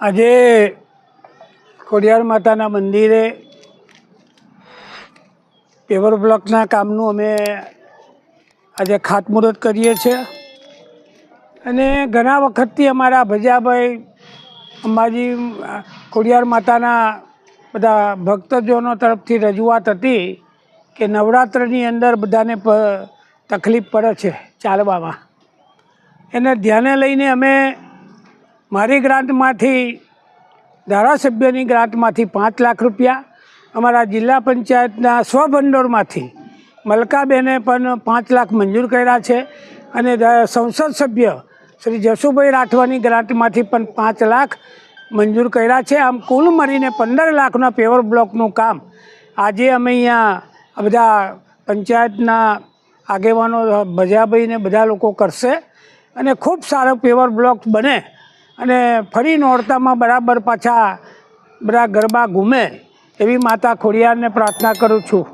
આજે ખોડિયાર માતાના મંદિરે પેવર બ્લોકના કામનું અમે આજે ખાતમુહૂર્ત કરીએ છીએ. અને ઘણા વખતથી અમારા ભજાભાઈ અંબાજી, ખોડિયાર માતાના બધા ભક્તજનો તરફથી રજૂઆત હતી કે નવરાત્રની અંદર બધાને તકલીફ પડે છે ચાલવામાં. એને ધ્યાને લઈને અમે મારી ગ્રાન્ટમાંથી ધારાસભ્યની ગ્રાન્ટમાંથી પાંચ લાખ રૂપિયા અમારા જિલ્લા પંચાયતના સ્વભંડોળમાંથી મલકાબેને પણ પાંચ લાખ મંજૂર કર્યા છે અને સંસદ સભ્ય શ્રી જસુભાઈ રાઠવાની ગ્રાન્ટમાંથી પણ પાંચ લાખ મંજૂર કર્યા છે. આમ કુલ મળીને પંદર લાખના પેવર બ્લોકનું કામ આજે અમે અહીંયા બધા પંચાયતના આગેવાનો ભજાભાઈને બધા લોકો કરશે. અને ખૂબ સારો પેવર બ્લોક બને અને ફરી નોરતામાં બરાબર પાછા બધા ગરબા ઘૂમે એવી માતા ખોડિયારને પ્રાર્થના કરું છું.